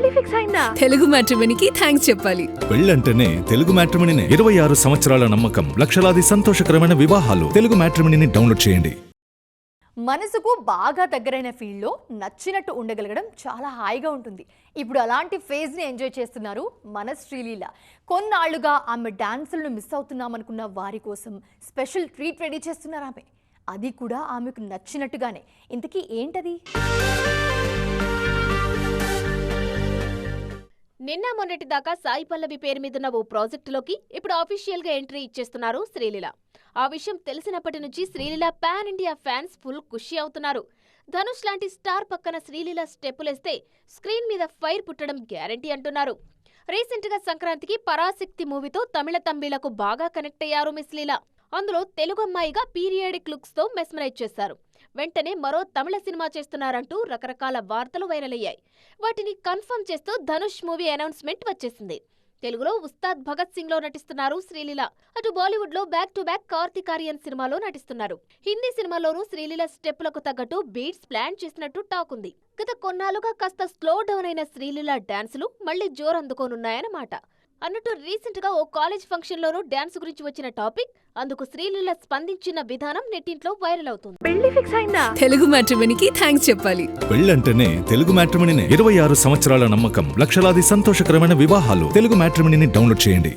పెళ్ళి ఫిక్స్ అయిందా? తెలుగు మ్యాట్రిమోనీకి థ్యాంక్స్ చెప్పాలి. పెళ్ళంటేనే తెలుగు మ్యాట్రిమనీనే ఇరవై ఆరు సంవత్సరాల నమ్మకం లక్షలాది సంతోషకరమైన వివాహాలు తెలుగు మ్యాట్రిమనీని డౌన్లోడ్ చేయండి. మనసుకు బాగా దగ్గరైన ఫీల్డ్లో నచ్చినట్టు ఉండగలగడం చాలా హాయిగా ఉంటుంది. ఇప్పుడు అలాంటి ఫేజ్ని ఎంజాయ్ చేస్తున్నారు మన శ్రీలీల కొన్నాళ్ళుగా ఆమె డాన్సులను మిస్ అవుతున్నామనుకున్న వారి కోసం స్పెషల్ ట్రీట్ రెడీ చేస్తున్నారు ఆమె. అది కూడా ఆమెకు నచ్చినట్టుగానే. ఇంతకీ ఏంటది? నిన్న మొన్నటి దాకా సాయి పల్లవి పేరు మీదున్న ఓ ప్రాజెక్టులోకి ఇప్పుడు ఆఫీషియల్గా ఎంట్రీ ఇచ్చేస్తున్నారు శ్రీలీల. ఆ విషయం తెలిసినప్పటి నుంచి Sreeleela pan India fans full ఖుషి అవుతున్నారు. ధనుష్ లాంటి స్టార్ పక్కన శ్రీలీల స్టెప్పులేస్తే స్క్రీన్ మీద ఫైర్ పుట్టడం గ్యారంటీ అంటున్నారు. రీసెంట్గా సంక్రాంతికి పరాశక్తి మూవీతో తమిళ తంబీలకు బాగా కనెక్ట్ అయ్యారు మిస్ లీల. అందులో తెలుగు అమ్మాయిగా పీరియాడిక్ లుక్స్తో మెస్మరైజ్ చేశారు. వెంటనే మరో తమిళ సినిమా చేస్తున్నారంటూ రకరకాల వార్తలు వైరల్ అయ్యాయి. వాటిని కన్ఫర్మ్ చేస్తూ ధనుష్ మూవీ అనౌన్స్మెంట్ వచ్చేసింది. తెలుగులో ఉస్తాద్ భగత్ సింగ్లో నటిస్తున్నారు శ్రీలీల. అటు బాలీవుడ్లో బ్యాక్ టు బ్యాక్ కార్తికారియన్ సినిమాలో నటిస్తున్నారు. హిందీ సినిమాలోనూ శ్రీలీల స్టెప్లకు తగ్గట్టు బీట్స్ ప్లాన్ చేసినట్టు టాక్ ఉంది. గత కొన్నాళ్ళుగా కాస్త స్లో డౌన్ అయిన శ్రీలీల డాన్సులు మళ్ళీ జోరందుకోనున్నాయన్నమాట. అన్నట్టు రీసెంట్గా ఓ కాలేజ్ ఫంక్షన్ లోనూ డాన్స్ గురించి వచ్చిన టాపిక్ అందుకు శ్రీలీల స్పందించిన విధానం నెట్టింట్లో వైరల్ అవుతుంది. పెళ్ళి ఫిక్స్ అయిందా? తెలుగు మ్యాట్రిమోనీకి థ్యాంక్స్ చెప్పాలి. పెళ్ళంటేనే తెలుగు మ్యాట్రిమనీనే ఇరవై ఆరు సంవత్సరాల నమ్మకం లక్షలాది సంతోషకరమైన వివాహాలు తెలుగు మ్యాట్రిమనీని డౌన్లోడ్ చేయండి.